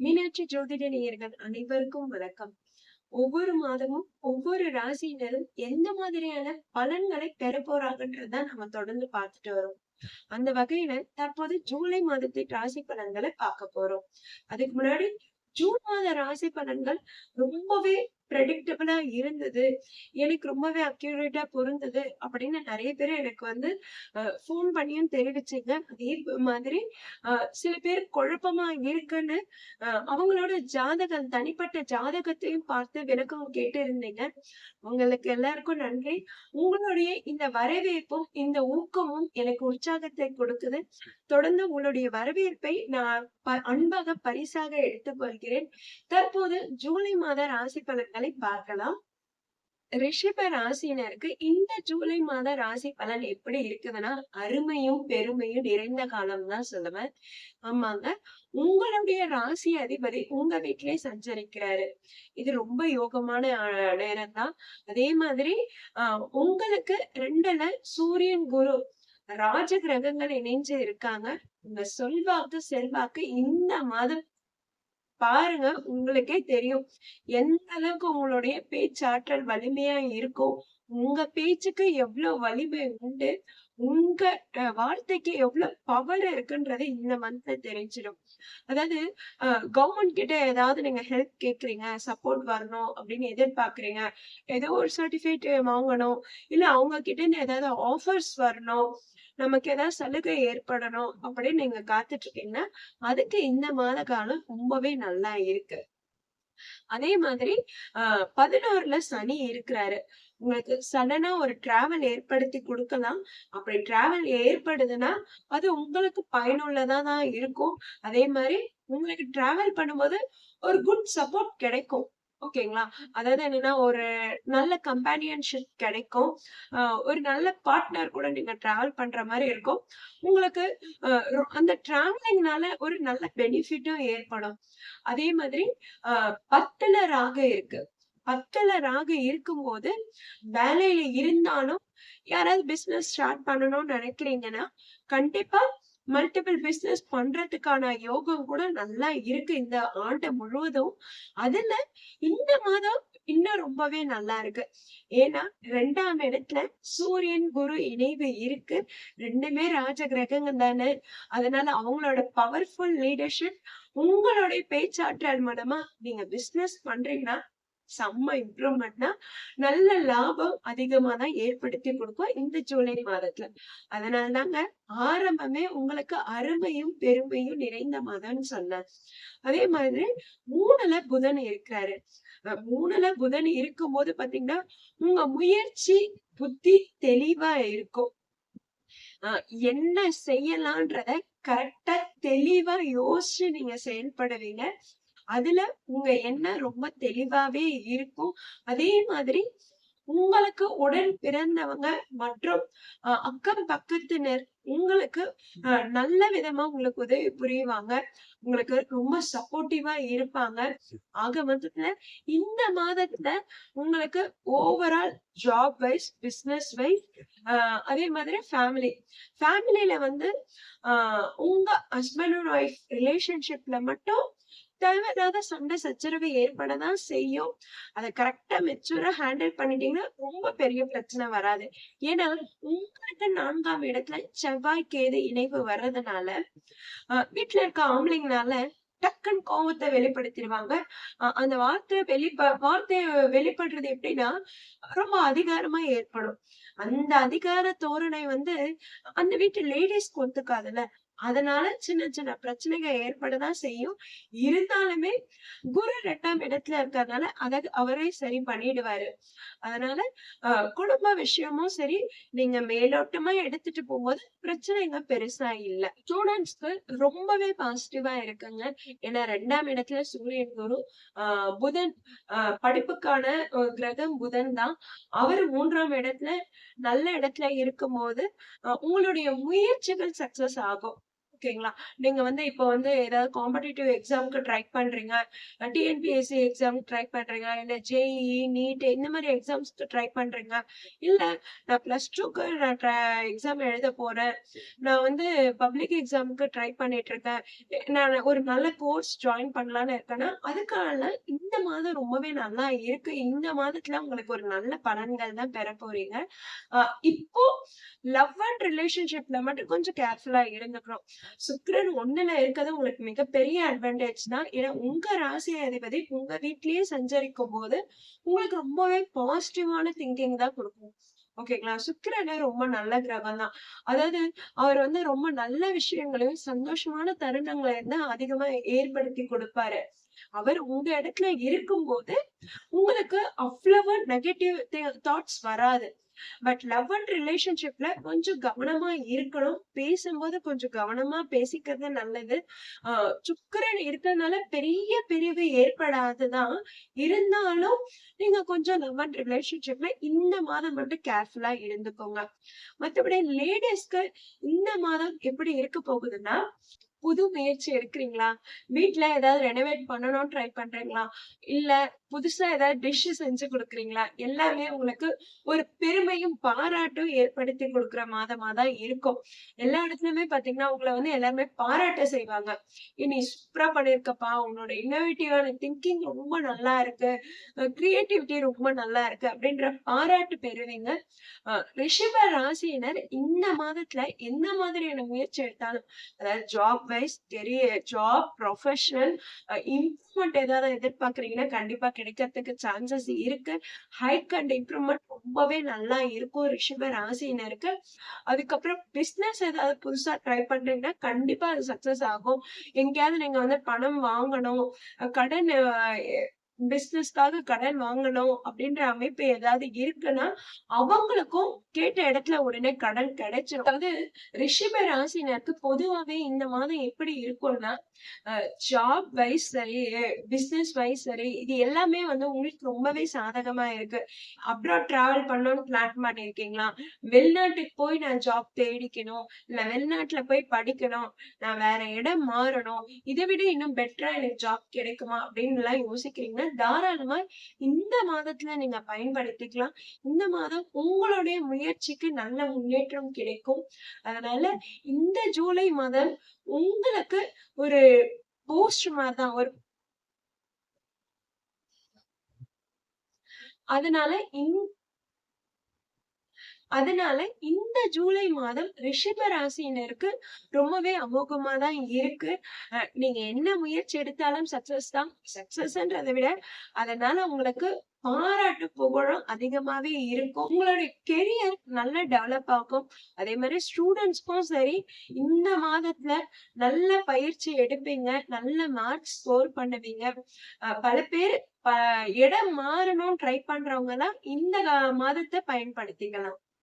மீனாட்சி ஜோதிட நேயர்கள் அனைவருக்கும் வணக்கம். ஒவ்வொரு மாதமும் ஒவ்வொரு ராசியினரும் எந்த மாதிரியான பலன்களை பெற போறாங்கன்றதுதான் நம்ம தொடர்ந்து பார்த்துட்டு வரோம். அந்த வகையில தற்போது ஜூலை மாதத்தின் ராசி பலன்களை பார்க்க போறோம். அதுக்கு முன்னாடி ஜூன் மாத ராசி பலன்கள் ரொம்பவே ப்ரெடிக்டபிளா இருந்தது. எனக்கு ரொம்பவே அக்யூரேட்டா பொருந்தது அப்படின்னு நிறைய பேர் எனக்கு வந்து ஃபோன் பண்ணியும் தெரிவிச்சுங்க. அதே மாதிரி சில பேர் குழப்பமா இருக்குன்னு அவங்களோட ஜாதகம் தனிப்பட்ட ஜாதகத்தையும் பார்த்து விளக்கம் கேட்டு இருந்தீங்க உங்களுக்கு எல்லாருக்கும் நன்றி. உங்களுடைய இந்த வரவேற்பும் இந்த ஊக்கமும் எனக்கு உற்சாகத்தை கொடுக்குது. தொடர்ந்து உங்களுடைய வரவேற்பை நான் ப- அன்பாக பரிசாக எடுத்துக்கொள்கிறேன். தற்போது ஜூலை மாத ராசி பலன்களை பார்க்கலாம். ரிஷப ராசினருக்கு இந்த ஜூலை மாத ராசி பலன் எப்படி இருக்குதுன்னா அருமையும் பெருமையும் நிறைந்த காலம் தான் சொல்லுவேன். ஆமாங்க. உங்களுடைய ராசி அதிபதி உங்க வீட்டிலே சஞ்சரிக்கிறாரு. இது ரொம்ப யோகமான நேரம் தான் அதே மாதிரி ஆஹ் உங்களுக்கு ரெண்டுல சூரியன் குரு ராஜ கிரகங்கள் இணைஞ்சு இருக்காங்க. உங்க சொல்வாக்கு செல்வாக்கு இந்த மாதம் பாருங்க உங்களுக்கே தெரியும். எந்த அளவுக்கு உங்களுடைய பேச்சாற்றல் வலிமையா இருக்கும் உங்க பேச்சுக்கு எவ்வளவு வலிமை உண்டு உங்க அஹ், வார்த்தைக்கு எவ்வளவு பவர் இருக்குன்றது இந்த மந்த்ல தெரிஞ்சிடும். அதாவது கவர்மெண்ட் கிட்ட ஏதாவது நீங்க ஹெல்ப் கேக்குறீங்க சப்போர்ட் வரணும் அப்படின்னு எதிர்பார்க்கறீங்க ஏதோ ஒரு சர்டிபிகேட் வாங்கணும் இல்ல அவங்க கிட்ட இருந்து ஏதாவது ஆஃபர்ஸ் வரணும் நமக்கு ஏதாவது சலுகை ஏற்படணும் அப்படின்னு நீங்க காத்துட்டு இருக்கீங்கன்னா அதுக்கு இந்த மாத காலம் ரொம்பவே நல்லா இருக்கு. அதே மாதிரி ஆஹ் பதினோருல சனி இருக்கிறாரு. உங்களுக்கு சடனா ஒரு டிராவல் ஏற்படுத்தி கொடுக்கலாம். அப்படி டிராவல் ஏற்படுதுன்னா அது உங்களுக்கு பயனுள்ளதா தான் இருக்கும். அதே மாதிரி உங்களுக்கு டிராவல் பண்ணும்போது ஒரு குட் சப்போர்ட் கிடைக்கும். ஓகேங்களா? அதாவது என்னன்னா ஒரு நல்ல கம்பானியன்ஷிப் கிடைக்கும். ஆஹ் ஒரு நல்ல பார்ட்னர் கூட நீங்க டிராவல் பண்ற மாதிரி இருக்கும். உங்களுக்கு அந்த டிராவலிங்னால ஒரு நல்ல பெனிஃபிட்டும் ஏற்படும். அதே மாதிரி ஆஹ் பத்துல ராகு இருக்கு. பத்துல ராகு இருக்கும்போது வேலையில இருந்தாலும் யாராவது பிசினஸ் ஸ்டார்ட் பண்ணணும்னு நினைக்கிறீங்கன்னா கண்டிப்பா மல்டிபிள் பிசினஸ் பண்றதுக்கான யோகம் கூட நல்லா இருக்கு இந்த ஆண்டு முழுவதும். அதுல இந்த மாதம் இன்னும் ரொம்பவே நல்லா இருக்கு. ஏன்னா ரெண்டாம் இடத்துல சூரியன் குரு இணைவு இருக்கு. ரெண்டுமே ராஜ கிரகங்கள் தானே. அதனால அவங்களோட பவர்ஃபுல் லீடர்ஷிப் உங்களுடைய பேச்சாற்றல் மூலமா நீங்க பிசினஸ் பண்றீங்கன்னா செம்ம இம்ப்ரூவ்மெண்ட்னா நல்ல லாபம் அதிகமா தான் ஏற்படுத்தி கொடுக்கும் இந்த ஜூலை மாதத்துல. அதனால தாங்க ஆரம்பமே உங்களுக்கு அருமையும் பெருமையும் நிறைந்த மாதம்னு சொன்னேன் அதே மாதிரி மூணுல புதன் இருக்கிறாரு. மூணுல புதன் இருக்கும்போது பாத்தீங்கன்னா உங்க முயற்சி புத்தி தெளிவா இருக்கும். ஆஹ் என்ன செய்யலான்றத கரெக்டா தெளிவா யோசிச்சு நீங்க செயல்படுவீங்க. அதுல உங்க எண்ணம் ரொம்ப தெளிவாவே இருக்கும். அதே மாதிரி உங்களுக்கு உடன் பிறந்தவங்க மற்றும் அஹ், அக்கம் பக்கத்தினர் உங்களுக்கு நல்ல விதமா உங்களுக்கு உதவி புரியுவாங்க உங்களுக்கு ரொம்ப சப்போர்ட்டிவா இருப்பாங்க. ஆக மொத்தத்துல இந்த மாதத்துல உங்களுக்கு overall job wise business wise அதே மாதிரி ஃபேமிலி ஃபேமிலியில வந்து ஆஹ் உங்க ஹஸ்பண்ட் அண்ட் ஒய்ஃப் ரிலேஷன்ஷிப்ல மட்டும் தேவையில்லாத சண்டை சச்சரவு ஏற்படதான் செய்யும். அதை கரெக்டா மெச்சூரா ஹேண்டில் பண்ணிட்டீங்கன்னா ரொம்ப பெரிய பிரச்சனை வராது. ஏன்னா உங்களுக்கு நான்காம் இடத்துல செவ்வாய் கேது இணைவு வர்றதுனால ஆஹ் வீட்டுல இருக்க ஆம்பளைங்கனால டக்குன்னு கோவத்தை வெளிப்படுத்திடுவாங்க. அந்த வார்த்தை வெளிப்ப வார்த்தையை வெளிப்படுறது எப்படின்னா ரொம்ப அதிகாரமா ஏற்படும். அந்த அதிகார தோரணை வந்து அந்த வீட்டு லேடிஸ்க்கு ஒத்துக்காதுல்ல. அதனால சின்ன சின்ன பிரச்சனைகள் ஏற்படதான் செய்யும். இருந்தாலுமே குரு ரெண்டாம் இடத்துல இருக்கறதுனால அத அவரே சரி பண்ணிடுவாரு. அதனால குடும்ப விஷயமும் சரி நீங்க மேலோட்டமா எடுத்துட்டு போகும்போது பிரச்சனைங்க பெருசா இல்ல. ஸ்டூடெண்ட்ஸ்க்கு ரொம்பவே பாசிட்டிவா இருக்குங்க. ஏன்னா ரெண்டாம் இடத்துல சூரியன் குரு ஆஹ் புதன் ஆஹ் படிப்புக்கான கிரகம் புதன் தான். அவர் மூன்றாம் இடத்துல நல்ல இடத்துல இருக்கும்போது உங்களுடைய முயற்சிகள் சக்சஸ் ஆகும். ஓகேங்களா? நீங்க வந்து இப்போ வந்து ஏதாவது காம்படிட்டிவ் எக்ஸாம்க்கு ட்ரை பண்றீங்க. டிஎன்பிஎஸ்சி எக்ஸாம் ட்ரை பண்றீங்க. இல்ல ஜேஇஇ, நீட் இந்த மாதிரி எக்ஸாம்ஸ்க்கு ட்ரை பண்றீங்க. இல்ல நான் பிளஸ் டூக்கு நான் எக்ஸாம் எழுத போறேன். நான் வந்து பப்ளிக் எக்ஸாம்க்கு ட்ரை பண்ணிட்டு இருக்கேன். நான் ஒரு நல்ல கோர்ஸ் ஜாயின் பண்ணலான்னு இருக்கேன்னா, அதுக்கான இந்த மாதம் ரொம்பவே நல்லா இருக்கு. இந்த மாதத்துல உங்களுக்கு ஒரு நல்ல பலன்கள் தான் பெற போறீங்க. இப்போ லவ் அண்ட் ரிலேஷன்ஷிப்ல மட்டும் கொஞ்சம் கேர்ஃபுல்லா இருந்துக்கணும். சுக்கரன் ஒண்ணுல இருக்கிறது உங்களுக்கு மிகப்பெரிய அட்வான்டேஜ் தான். ஏன்னா உங்க ராசி அதிபதி உங்க வீட்லயே சஞ்சரிக்கும்போது, உங்களுக்கு ரொம்பவே பாசிட்டிவான திங்கிங் தான் கொடுக்கும் ஓகேங்களா? சுக்கிரனே ரொம்ப நல்ல கிரகம் தான். அதாவது அவர் வந்து ரொம்ப நல்ல விஷயங்களையும், சந்தோஷமான தருணங்களையும் தான் அதிகமா ஏற்படுத்தி கொடுப்பாரு அவர் உங்க இடத்துல இருக்கும்போது, உங்களுக்கு அவ்வளவு நெகட்டிவ் தாட்ஸ் வராது. பட் லவ் அண்ட் ரிலேஷன்ஷிப்ல கொஞ்சம் கவனமா இருக்கணும். பேசும்போது கொஞ்சம் கவனமா பேசிக்கிறது நல்லது. சுக்கரன் இருக்கிறதுனால பெரிய பிரிவு ஏற்படாதுதான் இருந்தாலும் நீங்க கொஞ்சம் லவ் அண்ட் ரிலேஷன்ஷிப்ல இந்த மாதம் மட்டும் கேர்ஃபுல்லா இருந்துக்கோங்க. மத்தபடி லேடீஸ்க்கு இந்த மாதம் எப்படி இருக்க போகுதுன்னா, புது முயற்சி எடுக்கிறீங்களா? வீட்ல ஏதாவது ரெனோவேட் பண்ணணும்னு ட்ரை பண்றீங்களா? இல்ல புதுசா ஏதாவது டிஷ் செஞ்சு கொடுக்குறீங்களா எல்லாமே உங்களுக்கு ஒரு பெருமையும், பாராட்டும் ஏற்படுத்தி கொடுக்குற மாதமா தான் இருக்கும். எல்லா இடத்துலயுமே பாத்தீங்கன்னா உங்களை வந்து எல்லாருமே பாராட்ட செய்வாங்க. இனி சூப்பரா பண்ணியிருக்கப்பா. உன்னோட இன்னோவேட்டிவான திங்கிங் ரொம்ப நல்லா இருக்கு. கிரியேட்டிவிட்டி ரொம்ப நல்லா இருக்கு." அப்படின்ற பாராட்டு பெறுவீங்க. ரிஷப ராசியினர் இந்த மாதத்துல எந்த மாதிரியான முயற்சி எடுத்தாலும், அதாவது job wise, career, job, professional improvement ஏதாவது எதிர்பார்க்குறீங்கன்னா கண்டிப்பா கிடைக்கிறதுக்கு சான்சஸ் இருக்கு. ஹைக் அண்ட் இம்ப்ரூவ்மெண்ட் ரொம்பவே நல்லா இருக்கும் ரிஷப இருக்கு அதுக்கப்புறம் பிஸ்னஸ் ஏதாவது புதுசா ட்ரை பண்றீங்கன்னா, கண்டிப்பா அது சக்ஸஸ் ஆகும். எங்கேயாவது நீங்க வந்து பணம் வாங்கணும், கடன் பிசினஸ்க்காக கடன் வாங்கணும் அப்படின்ற அமைப்பு ஏதாவது இருக்குன்னா, அவங்களுக்கும் கேட்ட இடத்துல உடனே கடன் கிடைச்சிடும் அதாவது ரிஷப ராசினருக்கு பொதுவாவே இந்த மாதம் எப்படி இருக்கும்னா, ஜாப் வைஸ் சரி, பிசினஸ் வைஸ் சரி, இது எல்லாமே வந்து உங்களுக்கு ரொம்பவே சாதகமா இருக்கு. அப்ராட் டிராவல் பண்ணணும்னு பிளான் பண்ணியிருக்கீங்களா? வெளிநாட்டுக்கு போய் நான் ஜாப் தேடிக்கணும். இல்ல வெளிநாட்டுல போய் படிக்கணும். நான் வேற இடம் மாறணும். இதை விட இன்னும் பெட்டரா எனக்கு ஜாப் கிடைக்குமா? அப்படின்னுலாம் யோசிக்கிறீங்கன்னா, தாராளமா இந்த மாதத்துல நீங்க பயன்படுத்திக்கலாம். இந்த மாதம் உங்களுடைய முயற்சிக்கு நல்ல முன்னேற்றம் கிடைக்கும். அதனால இந்த ஜூலை மாதம் உங்களுக்கு ஒரு பூஸ்ட் மாதிரி தான். ஒரு அதனால அதனால இந்த ஜூலை மாதம் ரிஷப ராசினருக்கு ரொம்பவே அமோகமா தான் இருக்கு. நீங்க என்ன முயற்சி எடுத்தாலும் சக்சஸ் தான். சக்சஸ்ன்றதை விட, அதனால உங்களுக்கு பாராட்டு, புகழும் அதிகமாவே இருக்கும். உங்களுடைய கெரியர் நல்லா டெவலப் ஆகும். அதே மாதிரி ஸ்டூடெண்ட்ஸ்க்கும் சரி, இந்த மாதத்துல நல்ல பயிற்சி எடுப்பீங்க. நல்ல மார்க்ஸ் ஸ்கோர் பண்ணுவீங்க. பல பேர் இடம் மாறணும்னு ட்ரை பண்றவங்க தான் இந்த மாதத்தை பயன்படுத்திக்கலாம்.